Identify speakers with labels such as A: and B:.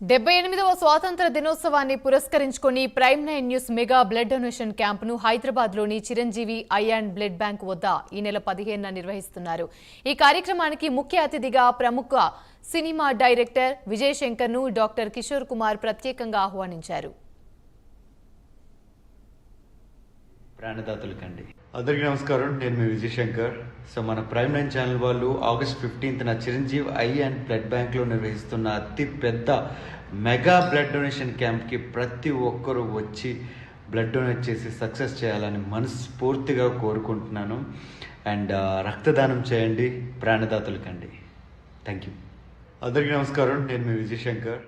A: డెబ్బై ఎనిమిదవ స్వాతంత్ర దినోత్సవాన్ని పురస్కరించుకొని prime nine news mega blood donation క్యాంపును హైదరాబాద్లోని Chiranjeevi eye and blood bank వద్ద ఈ నెల పదిహేనున నిర్వహిస్తున్నారు. ఈ కార్యక్రమానికి ముఖ్య అతిథిగా ప్రముఖ సినిమా డైరెక్టర్ విజయ్ శంకర్ను డాక్టర్ కిషోర్ కుమార్ ప్రత్యేకంగా ఆహ్వానించారు.
B: ప్రాణదాతలకండి. అందరికీ నమస్కారం. నేను మీ విజయ్ శంకర్. సో మన ప్రైమ్ నైన్ ఛానల్ వాళ్ళు ఆగస్ట్ ఫిఫ్టీన్త్న చిరంజీవి ఐ అండ్ బ్లడ్ బ్యాంక్లో నిర్వహిస్తున్న అతి పెద్ద మెగా బ్లడ్ డొనేషన్ క్యాంప్కి ప్రతి ఒక్కరూ వచ్చి బ్లడ్ డొనేట్ చేసి సక్సెస్ చేయాలని మనస్ఫూర్తిగా కోరుకుంటున్నాను. అండ్ రక్తదానం చేయండి ప్రాణదాతలకండి. థ్యాంక్ యూ అందరికీ నమస్కారం. నేను మీ విజయ్ శంకర్.